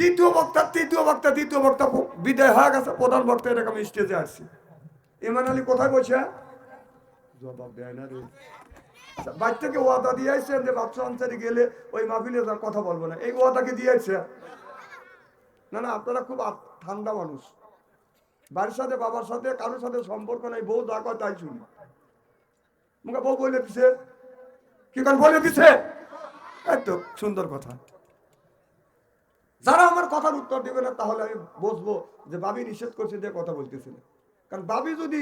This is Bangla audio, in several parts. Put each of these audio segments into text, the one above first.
দ্বিতীয় বক্তা, তৃতীয় বক্তা, দ্বিতীয় বক্তা বিদায় হয়ে গেছে, প্রধান বক্তা এরকম স্টেজে আসছে। ইমান আলী কোথায় বসে? জবাব দেয় না রে। বাচ্চাকে ওয়াদা দিয়ে আসছে যে বাচ্চা আনসারে গেলে ওই মাহফিলে যার কথা বলব না। এই ওয়াদাকে দিয়ে আসছে? না না, আপনারা খুব ঠান্ডা মানুষ। বাড়ির সাথে, বাবার সাথে, কারোর সাথে সম্পর্ক নাই, বউ যা কয় তাই শুনি। মুখে বউ বলে দিছে। কি কারণ বলে দিছে? তো সুন্দর কথা। যারা আমার কথার উত্তর দেবে না, তাহলে আমি বুঝব যে বাবি নিষেধ করছে যে কথা বলতেছিল কারণ বাবি যদি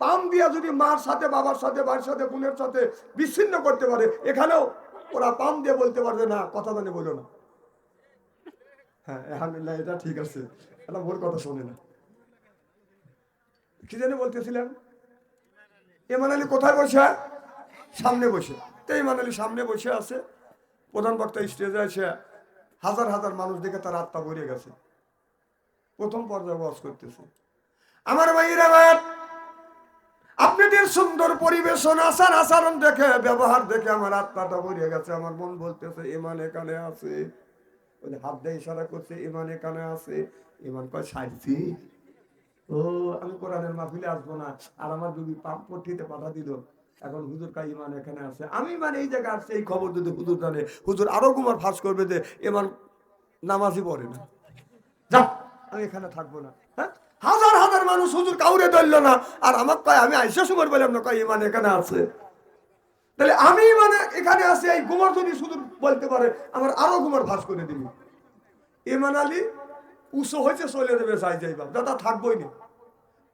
পাম দিয়া যদি মার সাথে, বাবার সাথে, বাড়ির সাথে, বোনের সাথে বিচ্ছিন্ন করতে পারে, এখানেও ওরা পাম দিয়ে বলতে পারবে, না, কথা জানে বলো না। হ্যাঁ আলহামদুলিল্লাহ, এটা ঠিক আছে। এটা ওর কথা শোনে না। কি জানি বলতেছিলেন ইমান আলী কোথায় বসে? সামনে বসে। তো ইমান আলী সামনে বসে আছে। প্রধান বক্তা স্টেজে এসে হাজার হাজার মানুষ দেখে তার আত্মা ভরে গেছে। প্রথম পর্যায়ে ওয়াজ করতেছে। আমার ভাইয়ের আপনাদের সুন্দর পরিবেশন, আচার আচরণ দেখে, ব্যবহার দেখে আমার আত্মাটা ভরে গেছে। আমার মন বলতেছে, ইমান এখানে আছে। ওই হাত দিয়ে ইশারা করছে, ইমান এখানে আছে। ইমান কয় সাইছি ও, আমি কোরআনের মাহফিলে আসব না। আর আমার যদি পাপ পট্টিতে পাঠা দিল এখন হুজুর কা ইমান এখানে আছে। আমি মানে এই জায়গায় আসছে, এই খবর যদি হুজুর জানে। হুজুর আরও কুমার ফাঁস করবে যে ইমান নামাজই পড়ে না। যা, আমি এখানে থাকব না। হ্যাঁ? হাজার হাজার মানুষ হুজুর কাউরে ধরলো না। আর আমার কয়, আমি আইসা সময় বললাম না কয়, ইমান এখানে আছে। তাহলে আমি মানে এখানে আছি এই গুমার যদি শুধু বলতে পারে, আমার আরও গুমার ফাঁস করে দিবি। ইমান আলী, উঁচু হয়েছে চলে যাবে, যাই যাইবা দাদা থাকবোই না।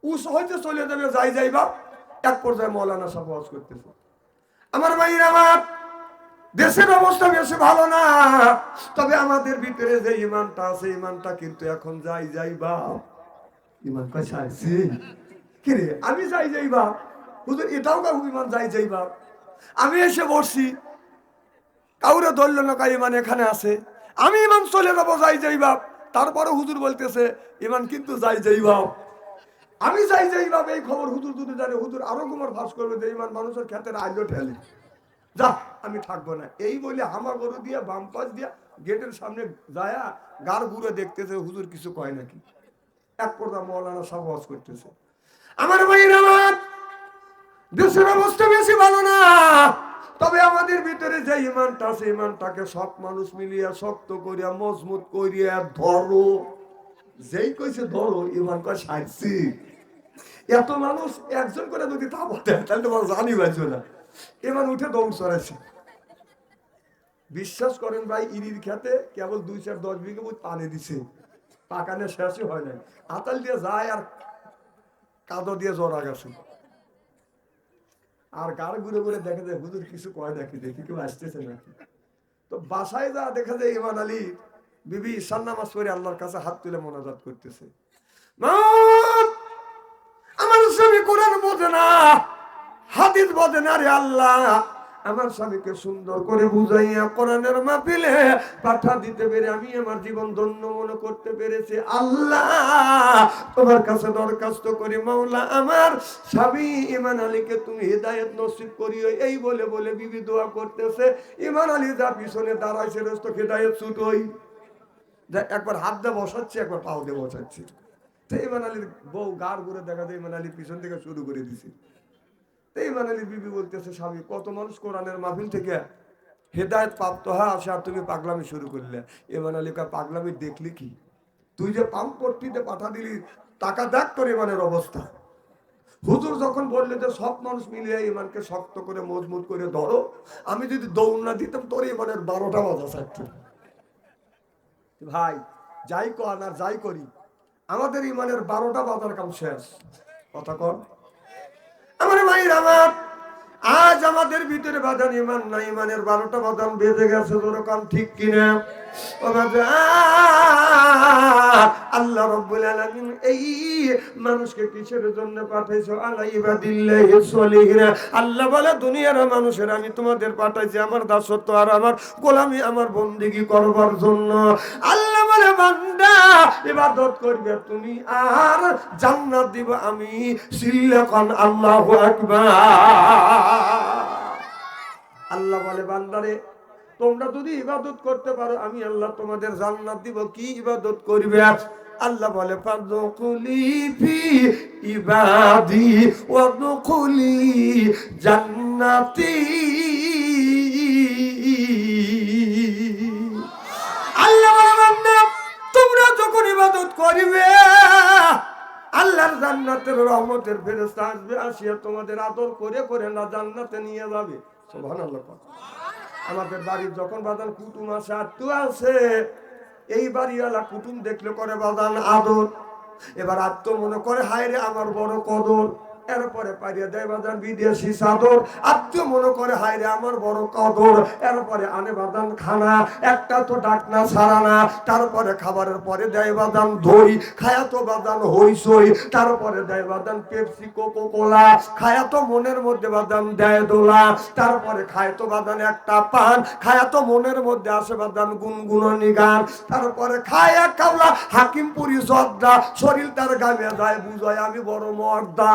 উঁচু হয়েছে চলে যাবে, যাই যাইবা এক পর্যায়ে মৌলানা সাহেব করতেছে। আমার ভাইয়ের আমার দেশের অবস্থা বেশি ভালো না, তবে আমাদের ভিতরে যে ইমানটা আছে, ইমানটা কিন্তু এখন যাই যাইবা ইমান কাছে কি রে আমি যাই যাইবা হুজুর, এটাও কাউ ইমান যাই যাইবা আমি এসে বসছি, কাউরে ধরল না কাই ইমান এখানে আছে? আমি ইমান চলে যাব যাই যাইবা তারপরে হুজুর বলতেছে, ইমান কিন্তু যাই যাইবা আমি যাই যাইবা এই খবর হুজুর যদি জানে হুজুর আরও কুমার ফাঁস করবে যে ইমান মানুষের ক্ষেত্রে আইলো ঠেলে। যা, আমি থাকব না। এই বলে হামা গরু দিয়া, বাম পাশ দিয়া, গেটের সামনে যায়া গার ঘুরে দেখতেছে হুজুর কিছু কয় নাকি? এক পর্দা মৌলানা ওয়াজ করতেছে। আমার ভাইয়ের আমার দেশের অবস্থা বেশি ভালো না। তবে আমাদের ভিতরে যে ইমানটা আছে ইমানটাকে সব মানুষ মিলিয়া শক্ত করিয়া, মজবুত করিয়া, ধরো। যেই কইছে ধরো ইমান কয় সাইছি এত মানুষ একজন করে যদি তা বলতে তাহলে তোমার জানি পাইছো না। এবার উঠে দৌড় চড়াইছে বিশ্বাস করেন ভাই, ইরির খেতে কেবল দুই চার দশ বিঘে বুঝ পানি দিছে। পাকানে শেষই হয় নাই। আতাল দিয়ে যায় আর কাদো দিয়ে জড়া গেছে আর গার ঘুরে ঘুরে দেখে যায় হুজুর কিছু কয় দেখি দেখি কেউ আসতেছে নাকি? তো বাসায় যা দেখা যায় ইমান আলী বিবি নামাজ পড়ে আল্লাহর কাছে হাত তুলে মোনাজাত করতেছে। "মাওত! আমার স্বামী কোরআন বোঝে না, হাদিস বোঝে না রে আল্লাহ। আমার স্বামীকে সুন্দর করে বুঝাইয়া কোরআনের মাহফিলে পাঠা দিতে পেরে আমি আমার জীবন ধন্য মনে করতে পেরেছি। আল্লাহ, তোমার কাছে দরখাস্ত করি, মাওলা, আমার স্বামী ইমান আলীকে তুমি হৃদায়ত নসিব করিও। এই বলে বলে বিবি দোয়া করতেছে। ইমান আলী যা পিছনে দাঁড়াইছে রস্ত হৃদায়ত ছুটোই। একবার হাত দিয়ে বসাচ্ছি, একবার পাও দিয়ে বসাচ্ছি। তো ইমান আলীর বউ গাড় ঘুরে দেখা যায় ইমান পিছন থেকে শুরু করে দিছি। তো ইমান আলী বিবি বলতেছে, স্বামী, কত মানুষ কোরআনের মাহফিল থেকে হেদায়ত প্রাপ্ত হয় আসে আর তুমি পাগলামি শুরু করলে? ইমান আলী কয়, পাগলামি দেখলি কি? তুই যে পাম্প পট্টিতে পাঠা দিলি, টাকা দেখ তোর ইমানের অবস্থা। হুজুর যখন বললে যে, সব মানুষ মিলিয়ে ইমানকে শক্ত করে, মজবুত করে ধরো, আমি যদি দৌড় না দিতাম, তোর ইমানের বারোটা বাজা থাকতো। ভাই, যাই কর আর যাই করি, আমাদের ইমানের বারোটা বাজার কাম শেষ। কথা কর আমার ভাই আমার, আজ আমাদের ভিতরে বাদান ইমান না, ইমানের বারোটা বাদাম বেঁধে গেছে যেরকম ঠিক কিনা। আল্লাহ এই মানুষকে কিসের জন্য পাঠাইছো? সলিহিনা। আল্লাহ বলে, দুনিয়ার মানুষের আমি তোমাদের পাঠাইছি, আমার দাসত্ব আর আমার গোলামি আমার বন্দিগি করবার জন্য। আল্লাহ বলে, বান্দা, ইবাদত করবে তুমি আর জান্নাত দিব আমি সিল্লাকান আল্লাহু আকবার। আল্লাহ বলে বান্দারে তোমরা যদি ইবাদত করতে পারো আমি আল্লাহ তোমাদের জান্নাত দিব। কি ইবাদত করবে? আজ আল্লাহ বলে ইবাদি ওয়াদখুলি জান্নাতি। আল্লাহ বলে বান্দা, তোমরা যখন ইবাদত করিবে আল্লাহর জান্নাতের রহমতের ফেরেশতা আসবে আসিয়া তোমাদের আদর করে করে না জান্নাতে নিয়ে যাবে। আমাদের বাড়ির যখন বাদান কুটুম আছে আত্মীয় আছে এই বাড়িওয়ালা কুটুম দেখলে করে বাদান আদর। এবার আত্ম মনে করে হায় রে আমার বড় কদর। এরপরে পারিয়ে দেয় বাদান বিদেশি চাদর। আত্মীয় মনে করে, হায় রে, আমার বড় কদর। এরপরে আনে বাদান খানা। একটা তো ডাকনা ছাড়া না। তারপরে খাবারের পরে দেয় বাদান দই। খায়া তো বাদান হইসই তারপরে দেয় বাদান পেপসি কোকো কোলা খায়া তো মনের মধ্যে বাদাম দেয় দোলা। তারপরে খায় তো বাদান একটা পান। খায়া তো মনের মধ্যে আসে বাদান গুনগুননি গান। তারপরে খায় এক কাবলা হাকিমপুরি জর্দা। শরীর তার গামে যায় বুঝায়, আমি বড় মর্দা।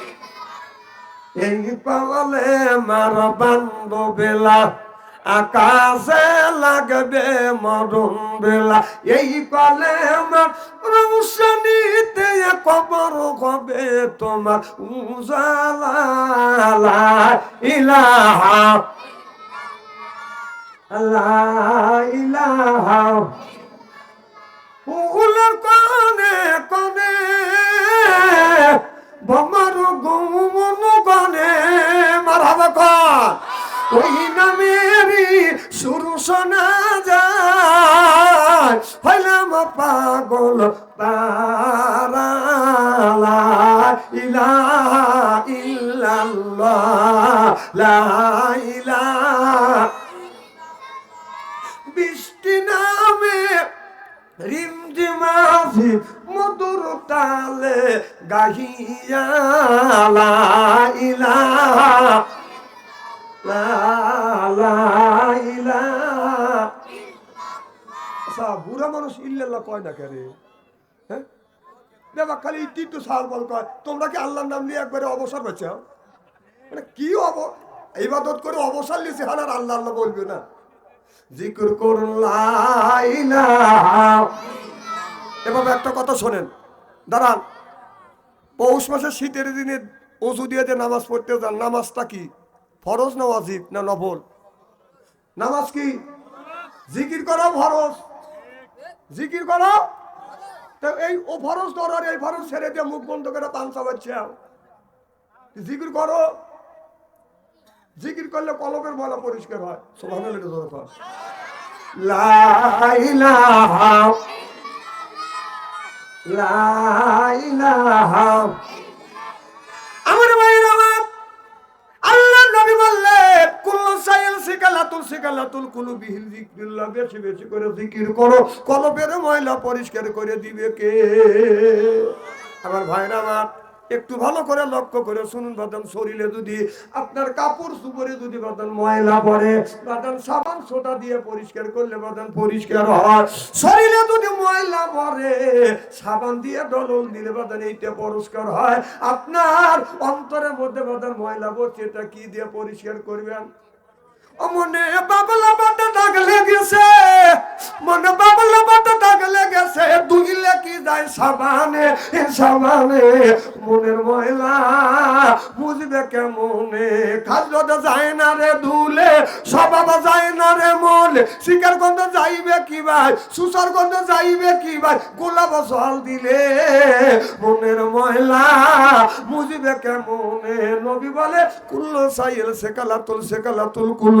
এই পাওয়ালে মার বান্ধ বেলা আকাশে লাগবে মরণ বেলা। এই পালে আমার রৌশনীতে কবর হবে তোমার। উজালা ইলাহা, আল্লাহ, ইলাহা। কর ওই নামেরই শুরু শোনা যায়। হইলাম পাগল তারা ইলাহা ইল্লাল্লাহ, লা ইলাহা। বৃষ্টি নামে রিমঝিমাঝি মধুর তালে গাহিয়া, লা আচ্ছা বুড়া মানুষ ইল্লাল্লাহ কয় না কেরে? হ্যাঁ? দেবা খালি টিটু সাল বল কয়, তোমরা কি আল্লাহর নাম নিয়ে একবারে অবসর পেয়েছ মানে কি অব? ইবাদত করে অবসর লিছি হানার আল্লাহ আল্লাহ বলবে না। জিকির ইলাহা এভাবে একটা কথা শোনেন। দাঁড়ান। পৌষ মাসের শীতের দিনে অজু দিয়ে যে নামাজ পড়তে যান, নামাজটা কি? ফরজ না ওয়াজিব না নফল? নামাজ কি? জিকির করো ফরজ? জিকির করো? তো এই ও ফরজ করো আর এই ফরজ ছেড়ে দিয়ে মুখ বন্ধ করে পান চাবাচ্ছে। জিকির করো। জিকির করলে কলবের বলা পরিষ্কার হয়। সোভানের দরকার লা সিকালাতুল কুলু বিহিল বেশি বেশি করে জিকির করো। ময়লা পরিষ্কার করে দিবে কে? আমার ভাইরা আমার একটু ভালো করে লক্ষ্য করে শুনুন বাদাম শরীরে যদি, আপনার কাপড় সুপরে যদি বাদাম ময়লা পড়ে, বাদাম সাবান সোটা দিয়ে পরিষ্কার করলে বাদাম পরিষ্কার হয়। শরীরে যদি ময়লা পড়ে, সাবান দিয়ে ডলন দিলে বাদান এইটা পরিষ্কার হয়। আপনার অন্তরের মধ্যে বাদাম ময়লা পড়ছে, এটা কি দিয়ে পরিষ্কার করবেন? মনে বাবলা বাটা দাগ লেগেছে। মনে বাবলা বাটা দাগ লেগেছে। দুইলে কি যায় সাবানে, এ সাবানে? মনের ময়লা বুঝবে কেমনে? খাদ্যটা যায় না রে ধুলে স্বভাব যায় না রে মন। শিকার গন্ধ যাইবে কি ভাই? সুসার গন্ধ যাইবে কি ভাই? গোলাপ জল দিলে মনের ময়লা বুঝবে কেমনে? নবী বলে, কুল্লো সাইল সেকালাতুল সেকালাতুল কুলু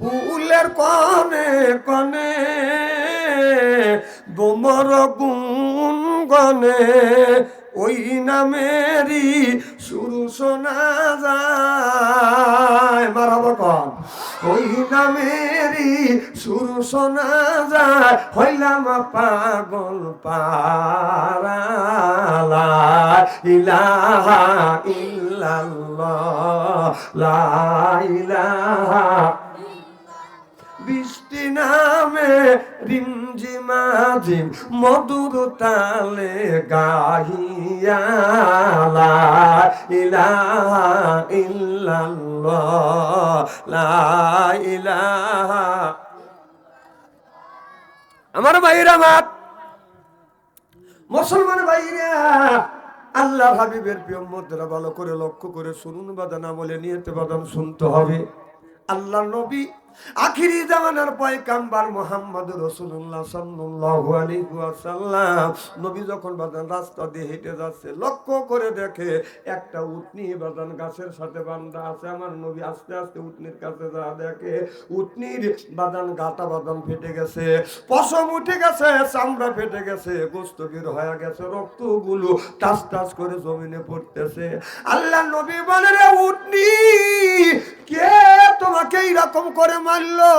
ফুলের কনে কনে বোমর গুন গনে, ওই নামেরই সুর শোনা যায়। মারাবো কন। ওই নামেরই সুর শোনা যায়। হইলাম পাগল পারালা ইলাহা ইল্লাল্লাহ, লা ইলাহা নামে রিমঝিমাঝিম মধুর তালে গাহিয়ালা ইলাহা ইল্লাল্লাহ, লা আমার ভাইরা মাত মুসলমান ভাইরা আল্লাহ হাবিবের প্রিয় মধ্যরা ভালো করে লক্ষ্য করে শুনুন, বাদান আমলে নিয়েতে বাদান শুনতে হবে। আল্লাহ নবী আখিরি জামানার পয়কাম্বার মোহাম্মদ রসুল্লাহ সাল্লাল্লাহু আলাইহি ওয়াসাল্লাম। নবী যখন বাদান রাস্তা দিয়ে হেঁটে যাচ্ছে, লক্ষ্য করে দেখে একটা উটনি বাদান গাছের সাথে বান্ধা আছে। আমার নবী আস্তে আস্তে উটনির কাছে যা দেখে, উটনির বাদান গাটা বাদান ফেটে গেছে, পশম উঠে গেছে, চামড়া ফেটে গেছে গোস্তবির হয়ে গেছে, রক্তগুলো টাস টাস করে জমিনে পড়তেছে। আল্লাহ নবী বলে, রে উটনি, কে তোমাকে এইরকম করে মারলো।